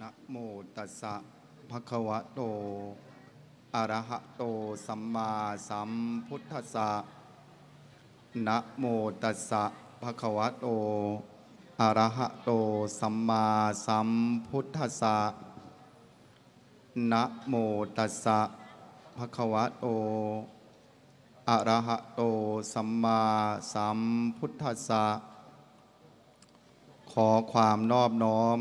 นะโมตัสสะภะคะวะโต อะระหะโต สัมมาสัมพุทธัสสะนะโมตัสสะภะคะวะโต อะระหะโต สัมมาสัมพุทธัสสะนะโมตัสสะภะคะวะโต อะระหะโต สัมมาสัมพุทธัสสะขอความนอบน้อม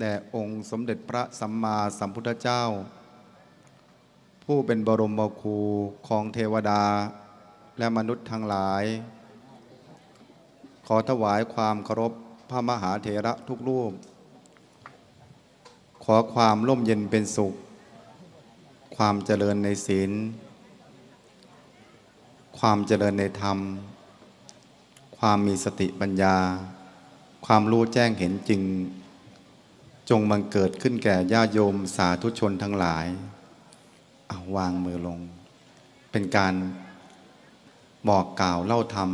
แด่องค์สมเด็จพระสัมมาสัมพุทธเจ้า ผู้เป็นบรมครูของเทวดาและมนุษย์ทั้งหลาย ขอถวายความเคารพพระมหาเถระทุกรูป ขอความร่มเย็นเป็นสุข ความเจริญในศีล ความเจริญในธรรม ความมีสติปัญญา ความรู้แจ้งเห็นจริง จงบังเกิดขึ้นแก่ญาติโยมสาธุชนทั้งหลาย เอาวางมือลง เป็นการบอกกล่าวเล่าธรรม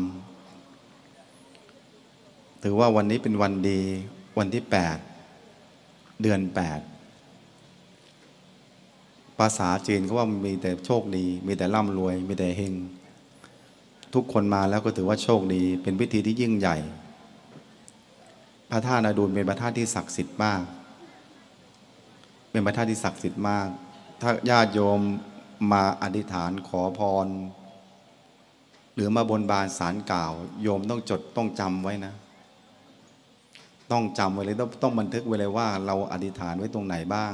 ถือว่าวันนี้เป็นวันดีวันที่ 8 เดือน 8 ภาษาจีนเขาว่ามีแต่โชคดี มีแต่ร่ำรวย มีแต่เฮงทุกคนมาแล้วก็ถือว่าโชคดี เป็นพิธีที่ยิ่งใหญ่ พระธาตุนาดูลเป็นพระธาตุที่ศักดิ์สิทธิ์มาก เป็นพระธาตุที่ศักดิ์สิทธิ์มาก ถ้าญาติโยมมาอธิษฐานขอพร หรือมาบนบานสารกล่าว โยมต้องจดต้องจำไว้นะ ต้องจำไว้เลยต้องต้องบันทึกไว้เลยว่า เราอธิษฐานไว้ตรงไหนบ้าง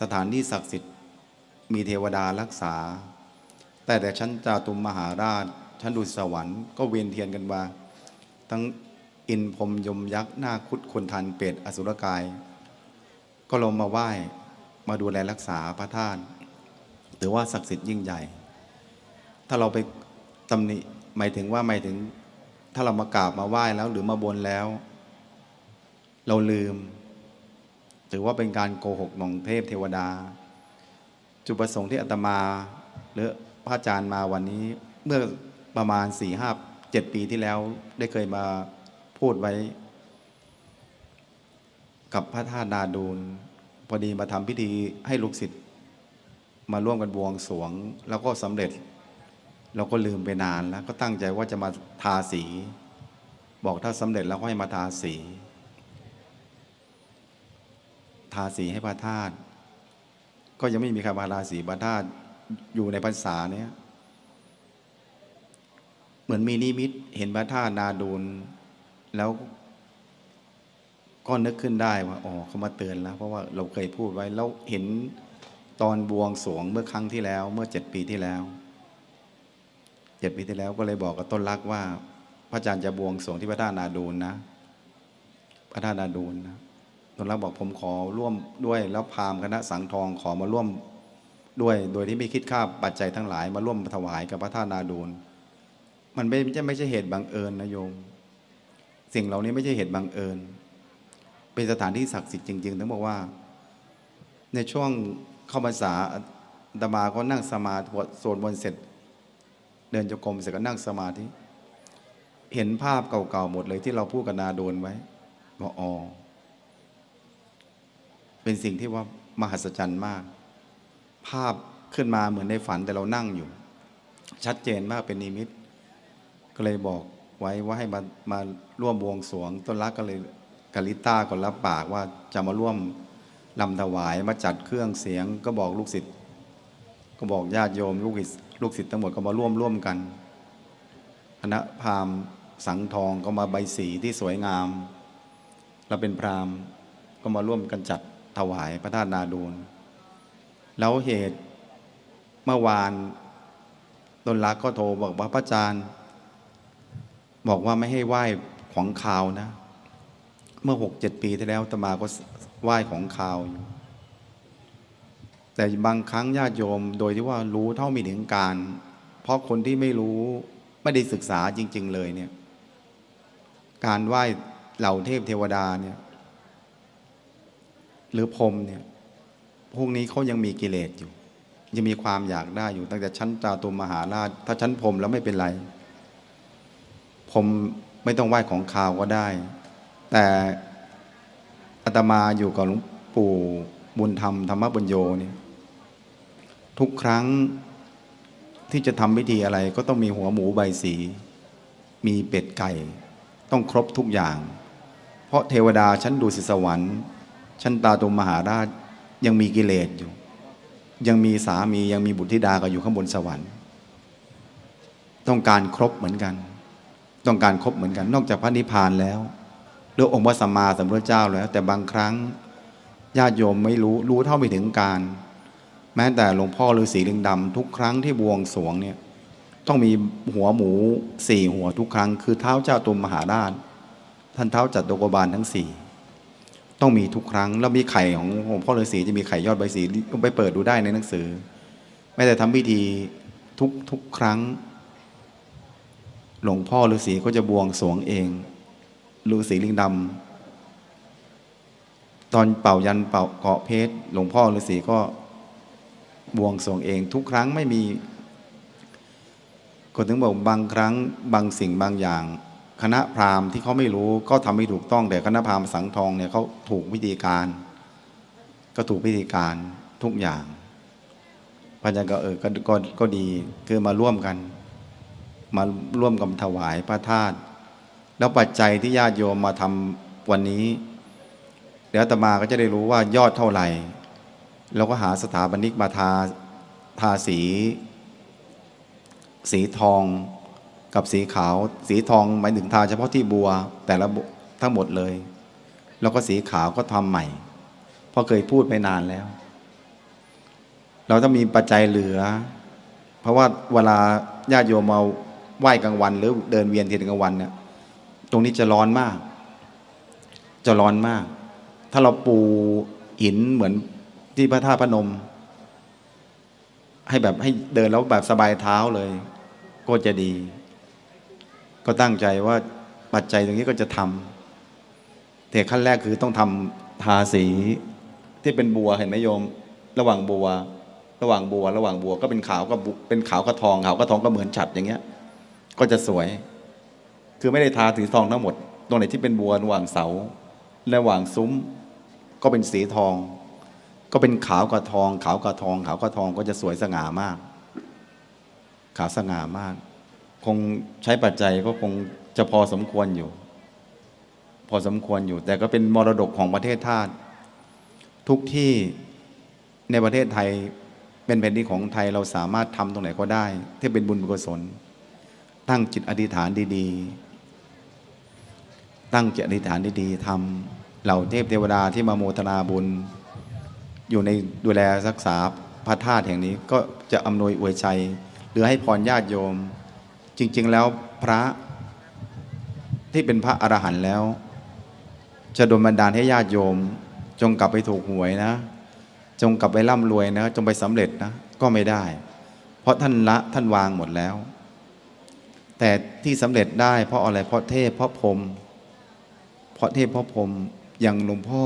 สถานที่ศักดิ์สิทธิ์มีเทวดารักษา แต่แต่ชั้นจาตุมมหาราชชั้นดุสวรรค์ก็เวียนเทียนกันมาทั้งอินพรมยมยักษ์หน้าคุดคนทันเปรตอสุรกาย ก็ลงมาไหว้มาดูแลรักษาพระธาตุถือว่าศักดิ์สิทธิ์ยิ่งใหญ่ ถ้าเราไปตำหนิหมายถึงว่าหมายถึง ถ้าเรามากราบมาไหว้แล้วหรือมาบนแล้ว เราลืม ถือว่าเป็นการโกหกหมองเทพเทวดา จุดประสงค์ที่อาตมาหรือพระอาจารย์มาวันนี้เมื่อประมาณสี่ห้าเจ็ดปีที่แล้วได้เคยมาพูดไว้ กับพระธาตุนาดูลพอดีมาทำพิธีให้ลูกศิษย์มาร่วมกันบวงสรวง แล้วก็สำเร็จ เราก็ลืมไปนานแล้วก็ตั้งใจว่าจะมาทาสี บอกถ้าสำเร็จแล้วก็ให้มาทาสี ทาสีให้พระธาตุก็ยังไม่มีใครมาทาสีพระธาตุอยู่ในพรรษาเนี้ยเหมือนมีนิมิตเห็นพระธาตุนาดูลแล้ว ก็นึกขึ้นได้ว่าอ๋อเขามาเตือนแล้ว เพราะว่าเราเคยพูดไว้แล้วเห็นตอนบวงสรวงเมื่อครั้งที่แล้ว เมื่อเจ็ดปีที่แล้วเจ็ดปีที่แล้วก็เลยบอกกับต้นรักว่า พระอาจารย์จะบวงสรวงที่พระธาตุนาดูลนะ พระธาตุนาดูลนะต้นรักบอกผมขอร่วมด้วยแล้วพามคณะสังทองขอมาร่วมด้วย โดยที่ไม่คิดค่าปัจจัยทั้งหลาย มาร่วมถวายกับพระธาตุนาดูลมันไม่ใช่ไม่ใช่เหตุบังเอิญนะโยม สิ่งเหล่านี้ไม่ใช่เหตุบังเอิญ เป็นสถานที่ศักดิ์สิทธิ์จริงๆต้องบอกว่า ในช่วงเข้าพรรษาตมาก็นั่งสมาธิสวดมนต์เสร็จ เดินจงกรมเสร็จก็นั่งสมาธิ เห็นภาพเก่าๆหมดเลยที่เราพูดกับนาโดนไว้บอกอ๋อเป็นสิ่งที่ว่ามหัศจรรย์มาก ภาพขึ้นมาเหมือนในฝันแต่เรานั่งอยู่ ชัดเจนมากเป็นนิมิต ก็เลยบอกไว้ว่าให้มามาร่วมบวงสรวงต้นรักก็เลย กาลิต้าก็รับปากว่าจะมาร่วมลำถวายมาจัดเครื่องเสียงก็บอกลูกศิษย์ก็บอกญาติโยมลูกศิษย์ลูกศิษย์ทั้งหมดก็มาร่วมร่วมกันคณะพราหมณ์สังทองก็มาใบสีที่สวยงาม เราเป็นพราหมณ์ก็มาร่วมกันจัดถวายพระธาตุนาดูลแล้วเหตุเมื่อวานตนรักก็โทรบอกว่าพระอาจารย์ บอกว่าไม่ให้ไหว้ของคาวนะ เมื่อหกเจ็ดปีที่แล้วตมาก็ไหว้ของคาวอยู่แต่บางครั้งญาติโยมโดยที่ว่ารู้เท่าไม่ถึงการ เพราะคนที่ไม่รู้ไม่ได้ศึกษาจริง ๆ เลยเนี่ย การไหว้เหล่าเทพเทวดาเนี่ย หรือพรมเนี่ย พวกนี้เขายังมีกิเลสอยู่ ยังมีความอยากได้อยู่ ตั้งแต่ชั้นจาตุมมหาราช ถ้าชั้นพรมแล้วไม่เป็นไรผมไม่ต้องไหว้ของคาวก็ได้ แต่อาตมาอยู่กับหลวงปู่บุญธรรมธรรมบุญโยเนี่ยทุกครั้งที่จะทำพิธีอะไรก็ต้องมีหัวหมูใบสี มีเป็ดไก่ ต้องครบทุกอย่าง เพราะเทวดาชั้นดุสิตสวรรค์ชั้นตาตุมมหาราชยังมีกิเลสอยู่ ยังมีสามียังมีบุตรธิดาก็อยู่ข้างบนสวรรค์ ต้องการครบเหมือนกัน ต้องการครบเหมือนกัน นอกจากพระนิพพานแล้ว ด้วยองค์พระสัมมาสัมพุทธเจ้าแล้ว แต่บางครั้งญาติโยมไม่รู้รู้เท่าไม่ถึงการ แม้แต่หลวงพ่อฤาษีลิงดำทุกครั้งที่บวงสรวงเนี่ยต้องมีหัวหมูสี่หัวทุกครั้ง คือเท้าเจ้าตุมมหาราช ท่านเท้าจัดตโกบาลทั้งสี่ต้องมีทุกครั้ง แล้วมีไข่ของหลวงพ่อฤาษีจะมีไข่ยอดใบสีไปเปิดดูได้ในหนังสือไม่แต่ทำพิธีทุกทุกครั้ง หลวงพ่อฤาษีก็จะบวงสรวงเอง ฤาษีลิงดำตอนเป่ายันเป่าเกาะเพชรหลวงพ่อฤาษีก็บวงสรวงเองทุกครั้งไม่มีก็ถึงบอกบางครั้งบางสิ่งบางอย่าง คณะพราหมณ์ที่เขาไม่รู้ก็ทำไม่ถูกต้อง แต่คณะพราหมณ์สังทองเนี่ยเขาถูกวิธีการ ก็ถูกวิธีการทุกอย่างพระอาจารย์ก็เออก็ก็ก็ดีคือมาร่วมกัน มาร่วมกันถวายพระธาตุ แล้วปัจจัยที่ญาติโยมมาทำวันนี้ เดี๋ยวตมาก็จะได้รู้ว่ายอดเท่าไหร่แล้วก็หาสถาปนิกมาทาทาสี สีทองกับสีขาว สีทองหมายถึงทาเฉพาะที่บัว แต่ละบัวทั้งหมดเลย แล้วก็สีขาวก็ทำใหม่ เพราะเคยพูดไปนานแล้ว เราต้องมีปัจจัยเหลือ เพราะว่าเวลาญาติโยมมาไหว้กลางวัน หรือเดินเวียนเทียนกลางวันเนี่ย ตรงนี้จะร้อนมาก จะร้อนมาก ถ้าเราปูหินเหมือนที่พระธาตุพนม ให้แบบให้เดินแล้วแบบสบายเท้าเลย ก็จะดี ก็ตั้งใจว่าปัจจัยตรงนี้ก็จะทำแต่ขั้นแรกคือต้องทำทาสีที่เป็นบัวเห็นไหมโยม ระหว่างบัว ระหว่างบัว ระหว่างบัวก็เป็นขาวกับเป็นขาวกับทองขาวกับทองก็เหมือนฉัดอย่างเงี้ย ก็จะสวย คือไม่ได้ทาสีทองทั้งหมด ตรงไหนที่เป็นบัวระหว่างเสาระหว่างซุ้มก็เป็นสีทอง ก็เป็นขาวกับทอง ขาวกับทอง ขาวกับทองก็จะสวยสง่ามาก ขาวสง่ามาก คงใช้ปัจจัยก็คงจะพอสมควรอยู่ พอสมควรอยู่ แต่ก็เป็นมรดกของประเทศชาติทุกที่ในประเทศไทยเป็นแผ่นดินของไทยเราสามารถทำตรงไหนก็ได้ ที่เป็นบุญกุศล ตั้งจิตอธิษฐานดี ๆ ตั้งเจตอธิษฐานดีๆทำเหล่าเทพเทวดาที่มาโมทนาบุญ อยู่ในดูแลรักษาพระธาตุแห่งนี้ก็จะอำนวยอวยชัย หรือให้พรญาติโยม จริง ๆ แล้วพระที่เป็นพระอรหันต์แล้ว จะดลบันดาลให้ญาติโยม จงกลับไปถูกหวยนะ จงกลับไปร่ำรวยนะ จงไปสำเร็จนะก็ไม่ได้ เพราะท่านละท่านวางหมดแล้ว แต่ที่สำเร็จได้เพราะอะไรเพราะเทพเพราะพรมเพราะเทพเพราะพรมอย่างหลวงพ่อ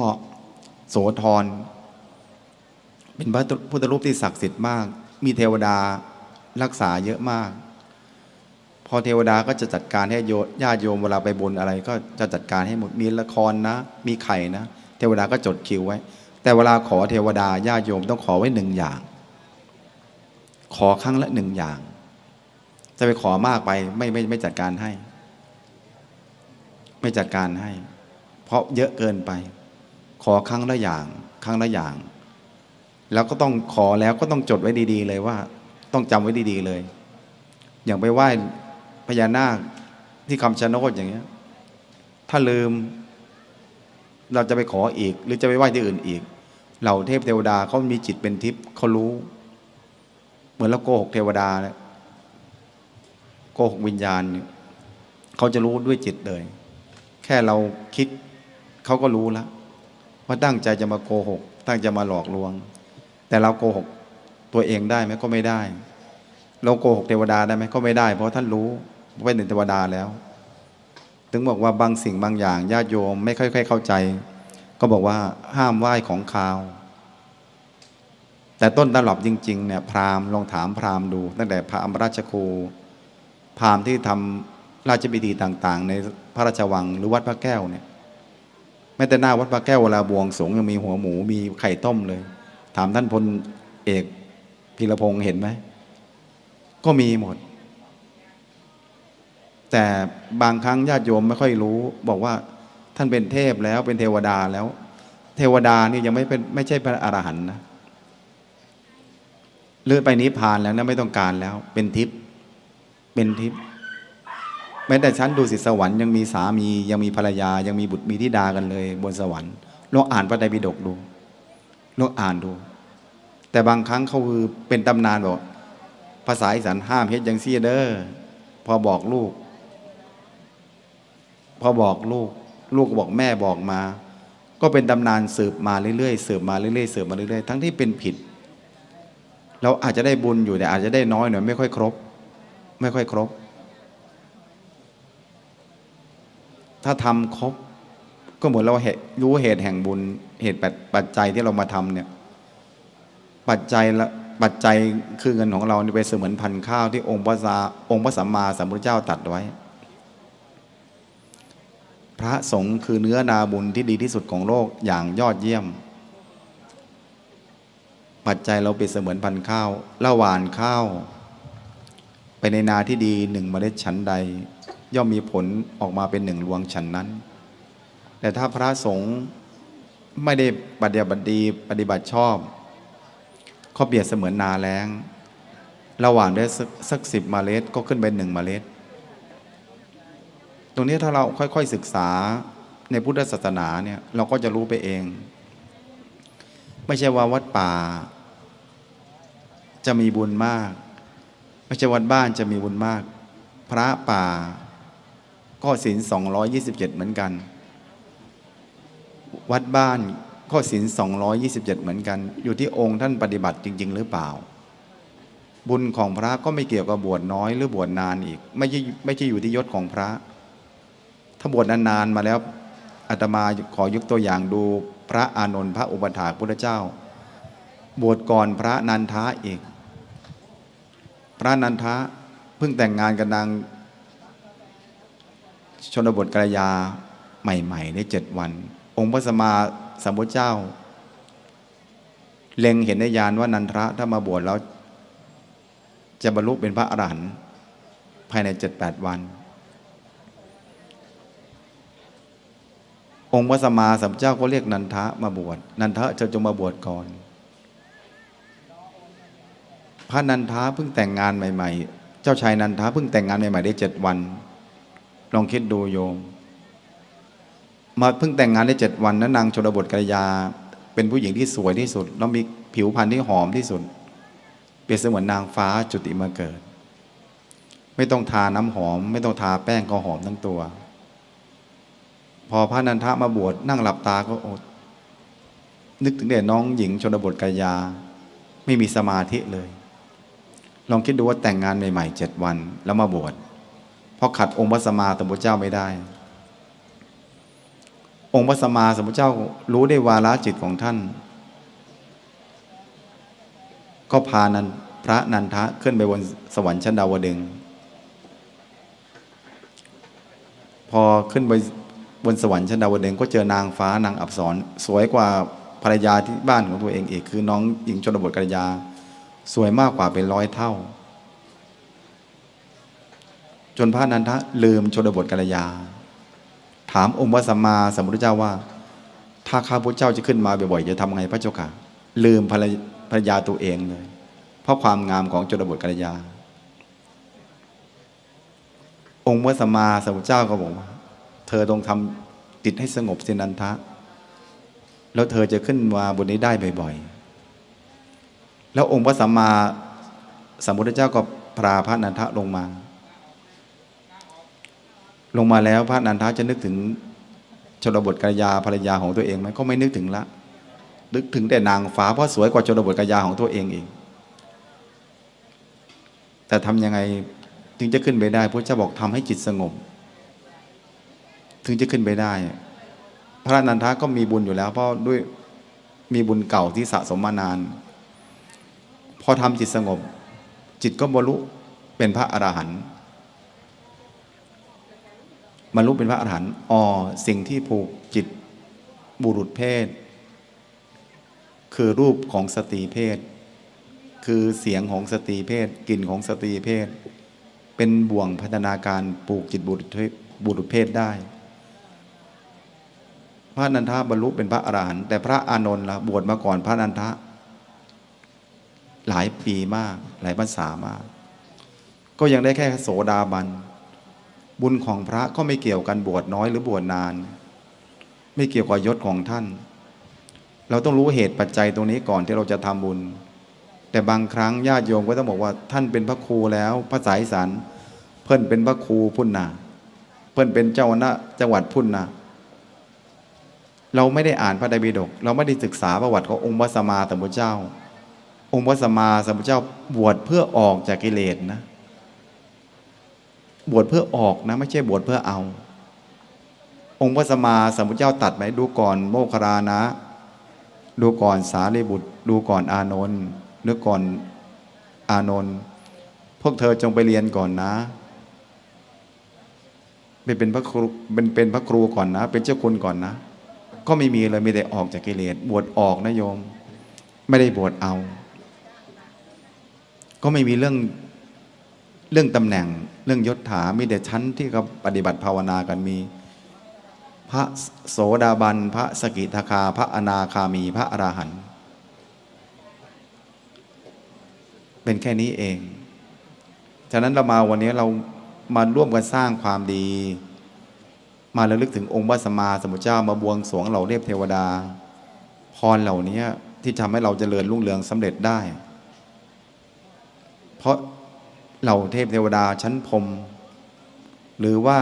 โสธรเป็นพระพุทธรูปที่ศักดิ์สิทธิ์มาก มีเทวดารักษาเยอะมาก พอเทวดาก็จะจัดการให้โยญาติโยมเวลาไปบนอะไร ก็จะจัดการให้หมดมีละครนะ มีไข่นะ เทวดาก็จดคิวไว้ แต่เวลาขอเทวดาญาติโยมต้องขอไว้หนึ่งอย่าง ขอครั้งละหนึ่งอย่าง จะไปขอมากไปไม่ไม่ไม่จัดการให้ ไม่จัดการให้ ราะเยอะเกินไป ขอครั้งละอย่าง ครั้งละอย่าง แล้วก็ต้องขอแล้วก็ต้องจดไว้ดี ๆ เลยว่า ต้องจำไว้ดี ๆ เลย อย่างไปไหว้พญานาคที่คำชะโนดอย่างเงี้ย ถ้าลืม เราจะไปขออีก หรือจะไปไหว้ที่อื่นอีกเหล่าเทพเทวดาเขามีจิตเป็นทิพย์เขารู้ เหมือนเราโกหกเทวดาเนี่ยโกหกวิญญาณเนี่ยเขาจะรู้ด้วยจิตเลย แค่เราคิด เขาก็รู้แล้วว่าตั้งใจจะมาโกหก ตั้งใจมาหลอกลวง แต่เราโกหกตัวเองได้ไหมก็ไม่ได้ เราโกหกเทวดาได้ไหมก็ไม่ได้ เพราะท่านรู้ว่าเป็นเทวดาแล้ว ถึงบอกว่าบางสิ่งบางอย่างญาติโยมไม่ค่อยๆเข้าใจ ก็บอกว่าห้ามไหว้ของคาว แต่ต้นตลับจริงๆเนี่ยพราหมณ์ลองถามพราหมณ์ดู ตั้งแต่พระอมราชครูพราหมณ์ที่ทำราชพิธีต่างๆ ในพระราชวังหรือวัดพระแก้วเนี่ย แม้แต่หน้าวัดพระแก้วเวลาบวงสวงยังมีหัวหมูมีไข่ต้มเลย ถามท่านพลเอกพีรพงศ์เห็นไหม ก็มีหมด แต่บางครั้งญาติโยมไม่ค่อยรู้ บอกว่าท่านเป็นเทพแล้วเป็นเทวดาแล้ว เทวดานี่ยังไม่เป็นไม่ใช่พระอรหันต์นะเลื่อนไปนิพพานแล้วนะไม่ต้องการแล้ว เป็นทิพย์เป็นทิพย์ ม้แต่ชั้นดูสิสวรรค์ยังมีสามียังมีภรรยา ยังมีบุตรมีธิดากันเลย บนสวรรค์ลองอ่านพระไตรปิฎกดูลองอ่านดู แต่บางครั้งเขาคือเป็นตำนานบอกภาษาอีสานห้ามเฮ็ดยังซี่เด้อพอบอกลูก พอบอกลูก ลูกบอกแม่บอกมา ก็เป็นตำนานสืบมาเรื่อยๆสืบมาเรื่อยๆสืบมาเรื่อยๆทั้งที่เป็นผิด เราอาจจะได้บุญอยู่แต่อาจจะได้น้อยหน่อยไม่ค่อยครบ ไม่ค่อยครบ ถ้าทำครบ ก็เหมือนเราเหตุรู้เหตุแห่งบุญ เหตุปัจจัยที่เรามาทำเนี่ย ปัจจัยละปัจจัยคือเงินของเราไปเสมือนพันข้าวที่องค์พระสาองค์พระสัมมาสัมพุทธเจ้าตัดไว้ พระสงฆ์คือเนื้อนาบุญที่ดีที่สุดของโลกอย่างยอดเยี่ยม ปัจจัยเราเปรียบเสมือนพันข้าวละหวานข้าว ไปในนาที่ดีหนึ่งเมล็ดชั้นใด ย่อมมีผลออกมาเป็นหนึ่งรวงฉันนั้น แต่ถ้าพระสงฆ์ไม่ได้ปฏิบัติดีปฏิบัติชอบเขาเปรียบเสมือนนาแล้ง ระหว่างได้สักสักสิบเมล็ดก็ขึ้นไปหนึ่งเมล็ด ตรงนี้ถ้าเราค่อยๆศึกษาในพุทธศาสนาเนี่ยเราก็จะรู้ไปเอง ไม่ใช่ว่าวัดป่า จะมีบุญมาก ไม่ใช่วัดบ้านจะมีบุญมาก พระป่า ก็ศีล227 เหมือนกัน วัดบ้านก็ศีล227 เหมือนกัน อยู่ที่องค์ท่านปฏิบัติจริง ๆ หรือเปล่า บุญของพระก็ไม่เกี่ยวกับบวชน้อยหรือบวชนานอีก ไม่ใช่ไม่ใช่อยู่ที่ยศของพระ ถ้าบวชนานๆมาแล้วอาตมาขอยกตัวอย่างดูพระอานนท์พระอุปถากพุทธเจ้า บวชก่อนพระนันทะอีก พระนันทะเพิ่งแต่งงานกับนาง ชนบทกระยาใหม่ ๆ ได้เจ็ดวัน องค์พระสัมมาสัมพุทธเจ้า เล็งเห็นในญาณว่านันทะถ้ามาบวชแล้ว จะบรรลุเป็นพระอรหันต์ภายในเจ็ดแปดวัน องค์พระสัมมาสัมพุทธเจ้าก็เรียกนันทะมาบวชนันทะเธอจงมาบวชก่อน พระนันทะเพิ่งแต่งงานใหม่ ๆ เจ้าชายนันทะเพิ่งแต่งงานใหม่ ๆ ได้เจ็ดวัน ลองคิดดูโยม มาเพิ่งแต่งงานได้เจ็ดวันนั้นนางชนบทกรยา เป็นผู้หญิงที่สวยที่สุด แล้วมีผิวพรรณที่หอมที่สุด เปรียบเสมือนนางฟ้าจุติมาเกิด ไม่ต้องทาน้ำหอม ไม่ต้องทาแป้งก็หอมทั้งตัว พอพระนันทะมาบวชนั่งหลับตาก็อด นึกถึงเด็กน้องหญิงชนบทกายา ไม่มีสมาธิเลย ลองคิดดูว่าแต่งงานใหม่ๆเจ็ดวันแล้วมาบวช ราะขัดองค์พระสัมมาสัมพุทธเจ้าไม่ได้ องค์พระสัมมาสัมพุทธเจ้ารู้ได้วาระจิตของท่าน ก็พานันพระนันทะขึ้นไปบนสวรรค์ชั้นดาวดึง พอขึ้นไปบนสวรรค์ชั้นดาวดึงก็เจอนางฟ้านางอับสรสวยกว่าภรรยาที่บ้านของตัวเองอีกคือน้องหญิงชนบทกัลยาสวยมากกว่าเป็นร้อยเท่า จนพระนันทะลืมชนบทกัลยา ถามองค์พระสัมมาสัมพุทธเจ้าว่า ถ้าข้าพุทธเจ้าจะขึ้นมาบ่อยๆจะทำไงพระเจ้าค่ะ ลืมภรรยภรยาตัวเองเลย เพราะความงามของชนบทกัลยา องค์พระสัมมาสัมพุทธเจ้าก็บอกว่า เธอต้องทำจิตให้สงบสินันทะ แล้วเธอจะขึ้นมาบนนี้ได้บ่อยๆ แล้วองค์พระสัมมาสัมพุทธเจ้าก็พาพระนันทะลงมา ลงมาแล้วพระนันทะจะนึกถึงชนบทกัลยาภรรยาของตัวเองไหมก็ไม่นึกถึงละ นึกถึงแต่นางฟ้าเพราะสวยกว่าชนบทกัลยาของตัวเองเอง แต่ทำยังไงถึงจะขึ้นไปได้พระเจ้าบอกทำให้จิตสงบ ถึงจะขึ้นไปได้ พระนันทะก็มีบุญอยู่แล้ว เพราะด้วยมีบุญเก่าที่สะสมมานาน พอทำจิตสงบ จิตก็บรรลุเป็นพระอรหันต์ บรรลุเป็นพระอรหันต์อ๋อสิ่งที่ผูกจิตบุรุษเพศ คือรูปของสตรีเพศ คือเสียงของสตรีเพศกลิ่นของสตรีเพศ เป็นบ่วงพัฒนาการปลูกจิตบุรุษเพศบุรุษเพศได้ พระนันทะบรรลุเป็นพระอรหันต์แต่พระอานนท์ละบวชมาก่อนพระนันทะ หลายปีมาก หลายภาษามาก ก็ยังได้แค่โสดาบัน บุญของพระก็ไม่เกี่ยวกันบวชน้อยหรือบวชนาน ไม่เกี่ยวกับยศของท่าน เราต้องรู้เหตุปัจจัยตรงนี้ก่อนที่เราจะทำบุญ แต่บางครั้งญาติโยมก็ต้องบอกว่า ท่านเป็นพระครูแล้วพระสายสันเพิ่นเป็นพระครูพุ่นนาเพิ่นเป็นเจ้าหน้าจังหวัดพุ่นนาเราไม่ได้อ่านพระไตรปิฎกเราไม่ได้ศึกษาประวัติขององค์พระสัมมาสัมพุทธเจ้า องค์พระสัมมาสัมพุทธเจ้าบวชเพื่อออกจากกิเลสนะ บวชเพื่อออกนะ ไม่ใช่บวชเพื่อเอา องค์พระสัมมาสัมพุทธเจ้าตัดไหมดูก่อนโมคคลลานะ ดูก่อนสารีบุตร ดูก่อนอานนท์ดูก่อนอานนท์พวกเธอจงไปเรียนก่อนนะไปเป็นพระครูเป็นเป็นพระครูก่อนนะ เป็นเจ้าคุณก่อนนะ ก็ไม่มีเลยมีแต่ออกจากกิเลสบวชออกนะโยม ไม่ได้บวชเอา ก็ไม่มีเรื่อง เรื่องตำแหน่งเรื่องยศถามีแต่ชั้นที่เขาปฏิบัติภาวนากันมี พระโสดาบัน พระสกิทาคา พระอนาคามี พระอราหันต์เป็นแค่นี้เอง ฉะนั้นเรามาวันนี้เรามาร่วมกันสร้างความดี มาระลึกถึงองค์พระสัมมาสัมพุทธเจ้ามาบวงสรวงเหล่าเทพเทวดา พรเหล่านี้ที่ทำให้เราจเจริญรุ่งเรืองสำเร็จได้ เพราะ เหล่าเทพเทวดาชั้นพรมหรือว่า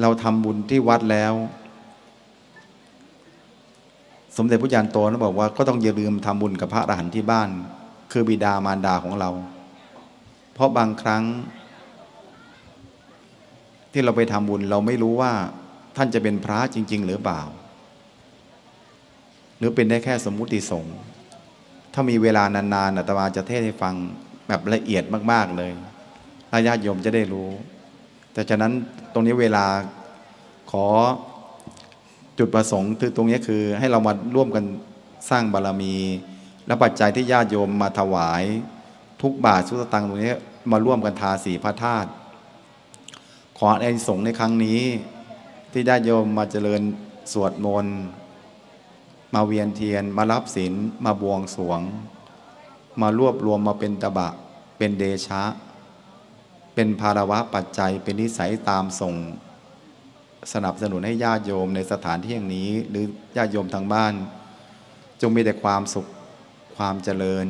เราทำบุญที่วัดแล้ว สมเด็จพระยานโตนะบอกว่าก็ต้องอย่าลืมทำบุญกับพระอรหันต์ที่บ้าน คือบิดามารดาของเรา เพราะบางครั้ง ที่เราไปทำบุญเราไม่รู้ว่าท่านจะเป็นพระจริง ๆ หรือเปล่า หรือเป็นได้แค่สมมุติสงฆ์ถ้ามีเวลานานๆอาตมาจะเทศให้ฟัง แบบละเอียดมาก ๆ เลยและญาติโยมจะได้รู้ แต่ฉะนั้นตรงนี้เวลาขอจุดประสงค์คือตรงนี้คือให้เรามาร่วมกันสร้างบารมี และปัจจัยที่ญาติโยมมาถวาย ทุกบาททุกสตังค์ตรงนี้มาร่วมกันทาสีพระธาตุขออนสงในครั้งนี้ ที่ญาติโยมมาเจริญสวดมนต์มาเวียนเทียนมารับศีลมาบวงสรวง มารวบรวมมาเป็นตบะ เป็นเดชะ เป็นภาระวะปัจจัย เป็นนิสัยตามส่ง สนับสนุนให้ญาติโยมในสถานที่อย่างนี้ หรือญาติโยมทางบ้าน จงมีแต่ความสุขความเจริญ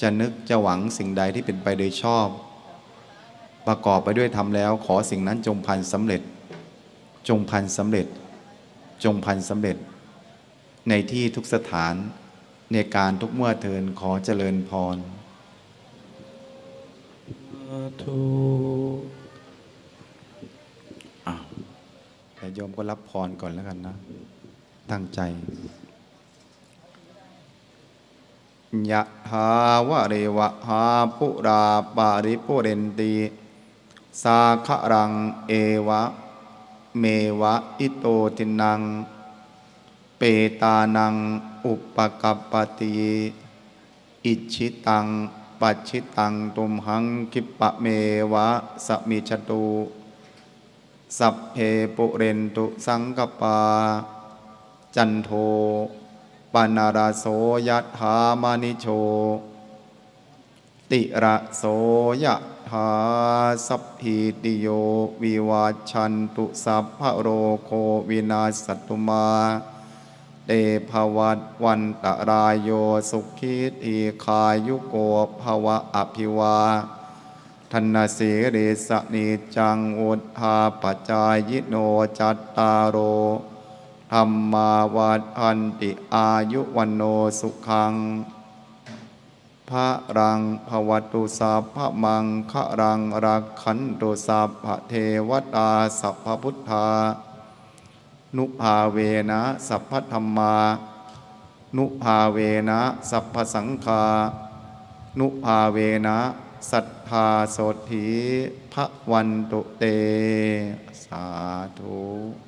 จะนึกจะหวังสิ่งใดที่เป็นไปโดยชอบ ประกอบไปด้วยทำแล้ว ขอสิ่งนั้นจงพันสำเร็จ จงพันสำเร็จ จงพันสำเร็จ ในที่ทุกสถาน ในการทุกเมื่อเทินขอเจริญพรธุอ้าวแต่โยมก็รับพรก่อนแล้วกันนะ ตั้งใจยะถาวะเรวะหาปุราปาริปุเรนติสาคะรังเอวะ เมวะอิโตทินัง เปตานังอุปกัปปติอิชิตังปัจฉิตังตุมหังคิปะเมวะสมิชตุสัพเพปุเรนตุสังกปา จันโทปนาราโสยถามานิโช ติระโสยถาสัพพิติโยวิวาชันตุสัพพะโรโควินาสตุมา เตภวัตวันตรายโยสุขิทีคายุโกภวะอภิวาธนสีริสนิจังอุทธาปจายโนจัตตาโอธรรมาวัฏอันติอายุวันโนสุขังพระรังภวตุสัพพะมังคะรังรักขันตุสัพพะเทวตาสัพพพุทธา นุภาเวนะสัพพธรรมา นุภาเวนะสัพพสังฆานุภาเวนะสัทธาโสถีพระวันตุเต สาธุ